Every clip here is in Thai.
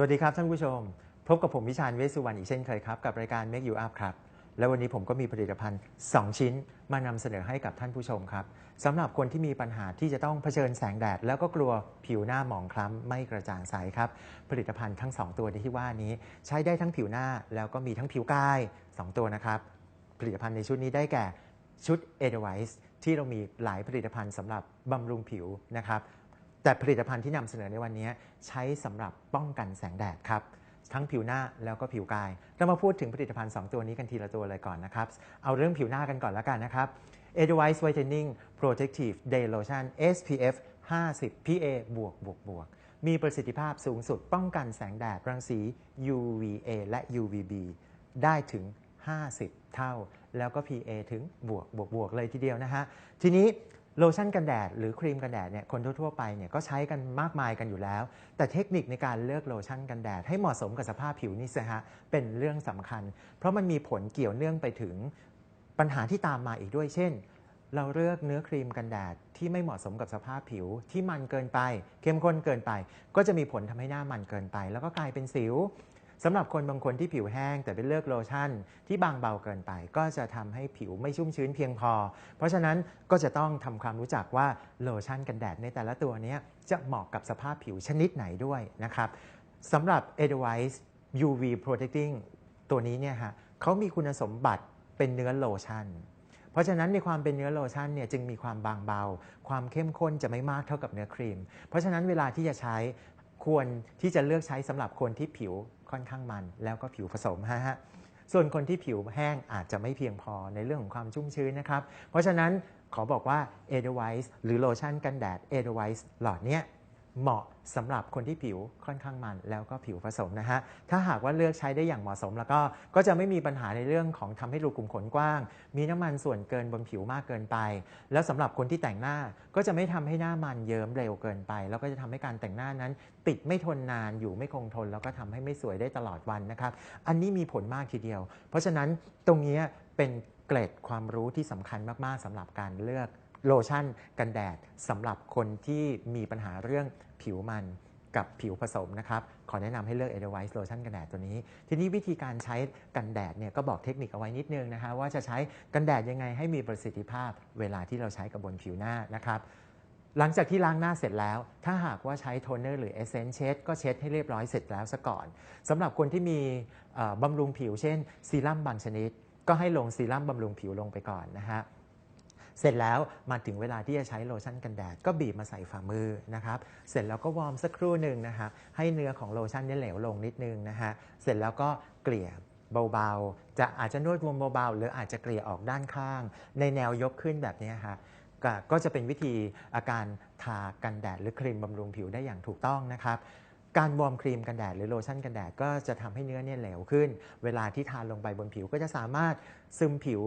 สวัสดีครับท่านผู้ชม พบกับผมวิชาญเวสุวรรณอีกเช่นเคยครับ กับรายการ Make You Up ครับ และวันนี้ผมก็มีผลิตภัณฑ์ 2 ชิ้นมานำเสนอให้กับท่านผู้ชมครับสำหรับคนที่มีปัญหาที่จะต้องเผชิญแสงแดด แล้วก็กลัวผิวหน้าหมองคล้ำไม่กระจ่างใสครับ ผลิตภัณฑ์ทั้ง 2 ตัวที่ว่านี้ ใช้ได้ทั้งผิวหน้าแล้วก็มีทั้งผิวกาย 2 ตัวนะครับผลิตภัณฑ์ในชุดนี้ได้แก่ชุด e d e w i s e ที่เรามีหลายผลิตภัณฑ์สำหรับบำรุงผิวนะครับ แต่ผลิตภัณฑ์ที่นำเสนอในวันนี้ใช้สำหรับป้องกันแสงแดดครับ ทั้งผิวหน้าแล้วก็ผิวกาย เรามาพูดถึงผลิตภัณฑ์ 2 ตัวนี้กันทีละตัวเลยก่อนนะครับ เอาเรื่องผิวหน้ากันก่อนแล้วกันนะครับ e d e w i s e Whitening Protective Day Lotion SPF 50 PA บวกบวกบวกมีประสิทธิภาพสูงสุดป้องกันแสงแดดรังสี UVA และ UVB ได้ถึง 50 เท่า แล้วก็ PA ถึงบวกบวกบวกเลยทีเดียวนะฮะ ทีนี้ โลชั่นกันแดดหรือครีมกันแดดเนี่ยคนทั่วๆไปเนี่ยก็ใช้กันมากมายกันอยู่แล้ว แต่เทคนิคในการเลือกโลชั่นกันแดดให้เหมาะสมกับสภาพผิวนี่สิฮะเป็นเรื่องสำคัญ เพราะมันมีผลเกี่ยวเนื่องไปถึงปัญหาที่ตามมาอีกด้วยเช่น เราเลือกเนื้อครีมกันแดดที่ไม่เหมาะสมกับสภาพผิวที่มันเกินไป เข้มข้นเกินไป ก็จะมีผลทำให้หน้ามันเกินไป แล้วก็กลายเป็นสิว สำหรับคนบางคนที่ผิวแห้งแต่เป็นเลือกโลชั่น ที่บางเบาเกินไป ก็จะทำให้ผิวไม่ชุ่มชื้นเพียงพอ เพราะฉะนั้นก็จะต้องทำความรู้จักว่าโลชั่นกันแดดในแต่ละตัวนี้จะเหมาะกับสภาพผิวชนิดไหนด้วยนะครับสำหรับ e d w i s e UV Protecting ตัวนี้เนี่ยฮะเขามีคุณสมบัติเป็นเนื้อโลชั่น เพราะฉะนั้นในความเป็นเนื้อโลชั่นเนี่ยจึงมีความบางเบา ความเข้มข้นจะไม่มากเท่ากับเนื้อครีม เพราะฉะนั้นเวลาที่จะใช้ควรที่จะเลือกใช้สำหรับคนที่ผิว ค่อนข้างมัน แล้วก็ผิวผสมฮะฮะส่วนคนที่ผิวแห้งอาจจะไม่เพียงพอในเรื่องของความชุ่มชื้นนะครับ เพราะฉะนั้นขอบอกว่า e d e w i s e หรือโลชั่นกันแดด e d e w i s e หลอดเนี้ย เหมาะสำหรับคนที่ผิวค่อนข้างมัน แล้วก็ผิวผสมนะฮะ ถ้าหากว่าเลือกใช้ได้อย่างเหมาะสม แล้วก็ก็จะไม่มีปัญหาในเรื่องของทำให้รูขุมขนกว้าง มีน้ำมันส่วนเกินบนผิวมากเกินไป แล้วสำหรับคนที่แต่งหน้าก็จะไม่ทำให้หน้ามันเยิ้มเร็วเกินไป แล้วก็จะทำให้การแต่งหน้านั้น ติดไม่ทนนานอยู่ไม่คงทน แล้วก็ทำให้ไม่สวยได้ตลอดวันนะครับ อันนี้มีผลมากทีเดียว เพราะฉะนั้นตรงนี้เป็นเกร็ดความรู้ที่สำคัญมากๆสำหรับการเลือก โลชั่นกันแดดสำหรับคนที่มีปัญหาเรื่องผิวมันกับผิวผสมนะครับ ขอแนะนำให้เลือก e d e w i s e โลชั่นกันแดดตัวนี้ ทีนี้วิธีการใช้กันแดดเนี่ยก็บอกเทคนิคเอาไว้นิดนึงนะคะว่าจะใช้กันแดดยังไงให้มีประสิทธิภาพเวลาที่เราใช้กับบนผิวหน้านะครับหลังจากที่ล้างหน้าเสร็จแล้ว ถ้าหากว่าใช้โทนเนอร์หรือเอเซนเช็ดก็เช็ดให้เรียบร้อยเสร็จแล้วซะก่อนสำหรับคนที่มีบำรุงผิวเช่นซีรั่มบางชนิด ก็ให้ลงซีรั่มบำรุงผิวลงไปก่อนนะฮะ เสร็จแล้วมาถึงเวลาที่จะใช้โลชั่นกันแดดก็บีบมาใส่ฝ่ามือนะครับเสร็จแล้วก็วอร์มสักครู่หนึ่งนะครับให้เนื้อของโลชั่นเนี่ยเหลวลงนิดนึงนะฮะเสร็จแล้วก็เกลี่ยเบาๆ จะอาจจะนวดวงเบาๆ หรืออาจจะเกลี่ยออกด้านข้าง ในแนวยกขึ้นแบบนี้ฮะก็จะเป็นวิธีอาการทากันแดดหรือครีมบำรุงผิวได้อย่างถูกต้องนะครับ การวอร์มครีมกันแดดหรือโลชั่นกันแดดก็จะทำให้เนื้อเนี่ยเหลวขึ้น เวลาที่ทานลงไปบนผิวก็จะสามารถซึมผิว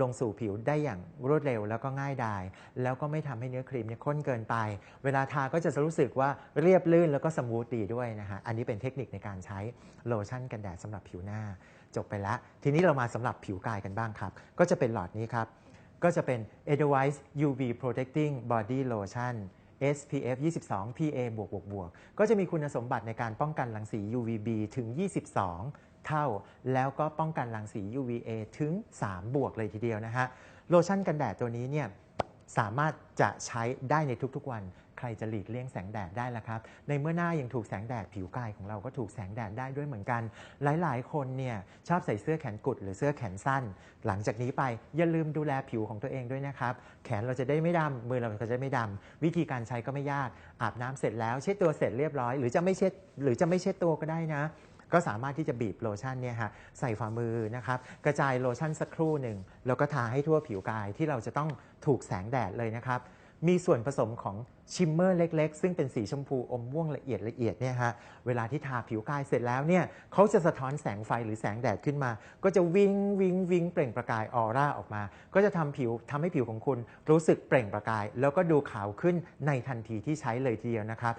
ลงสู่ผิวได้อย่างรวดเร็วแล้วก็ง่ายดาย แล้วก็ไม่ทำให้เนื้อครีมเนี่ยข้นเกินไป เวลาทาก็จะรู้สึกว่าเรียบลื่นแล้วก็สมูทดีด้วยนะฮะ อันนี้เป็นเทคนิคในการใช้โลชั่นกันแดดสำหรับผิวหน้า จบไปแล้ว ทีนี้เรามาสำหรับผิวกายกันบ้างครับ ก็จะเป็นหลอดนี้ครับ ก็จะเป็น e d e w i s e UV Protecting Body Lotion SPF 22 PA บวกบวกบวกก็จะมีคุณสมบัติในการป้องกันรังสี UVB ถึง 22 เท่า แล้วก็ป้องกันรังสี UVA ถึง 3 บวกเลยทีเดียวนะฮะ โลชั่นกันแดดตัวนี้เนี่ย สามารถจะใช้ได้ในทุกๆวัน ใครจะหลีกเลี่ยงแสงแดดได้ละครับ ในเมื่อหน้ายังถูกแสงแดดผิวกายของเราก็ถูกแสงแดดได้ด้วยเหมือนกัน หลายๆ คนเนี่ยชอบใส่เสื้อแขนกุดหรือเสื้อแขนสั้น หลังจากนี้ไปอย่าลืมดูแลผิวของตัวเองด้วยนะครับ แขนเราจะได้ไม่ดำมือเราก็จะไม่ดำวิธีการใช้ก็ไม่ยากอาบน้ำเสร็จแล้วเช็ดตัวเสร็จเรียบร้อย หรือจะไม่เช็ดหรือจะไม่เช็ดตัวก็ได้นะ ก็สามารถที่จะบีบโลชั่นเนี่ยฮะใส่ฝ่ามือนะครับกระจายโลชั่นสักครู่หนึ่งแล้วก็ทาให้ทั่วผิวกายที่เราจะต้องถูกแสงแดดเลยนะครับมีส่วนผสมของ ชิมเมอร์เล็ก ๆ ซึ่งเป็นสีชมพูอมม่วงละเอียดละเอียดเนี่ยฮะเวลาที่ทาผิวกายเสร็จแล้วเนี่ยเขาจะสะท้อนแสงไฟหรือแสงแดดขึ้นมา ก็จะวิงวิงวิงเปล่งประกายออร่าออกมา ก็จะทำผิวทำให้ผิวของคุณรู้สึกเปล่งประกาย แล้วก็ดูขาวขึ้นในทันทีที่ใช้เลยทีเดียวนะครับ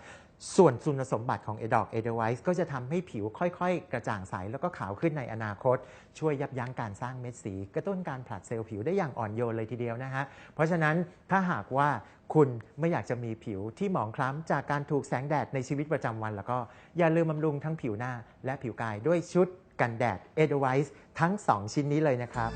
ส่วนคุณสมบัติของเอดอกเอเดไวส์ก็จะทำให้ผิวค่อยๆ กระจ่างใส แล้วก็ขาวขึ้นในอนาคต ช่วยยับยั้งการสร้างเม็ดสี กระตุ้นการผลัดเซลล์ผิวได้อย่างอ่อนโยนเลยทีเดียวนะฮะ เพราะฉะนั้นถ้าหากว่า คุณไม่อยากจะมีผิวที่หมองคล้ำจากการถูกแสงแดดในชีวิตประจำวัน แล้วก็อย่าลืมบำรุงทั้งผิวหน้าและผิวกายด้วยชุดกันแดดเอเดไวส์ทั้ง 2 ชิ้นนี้เลยนะครับ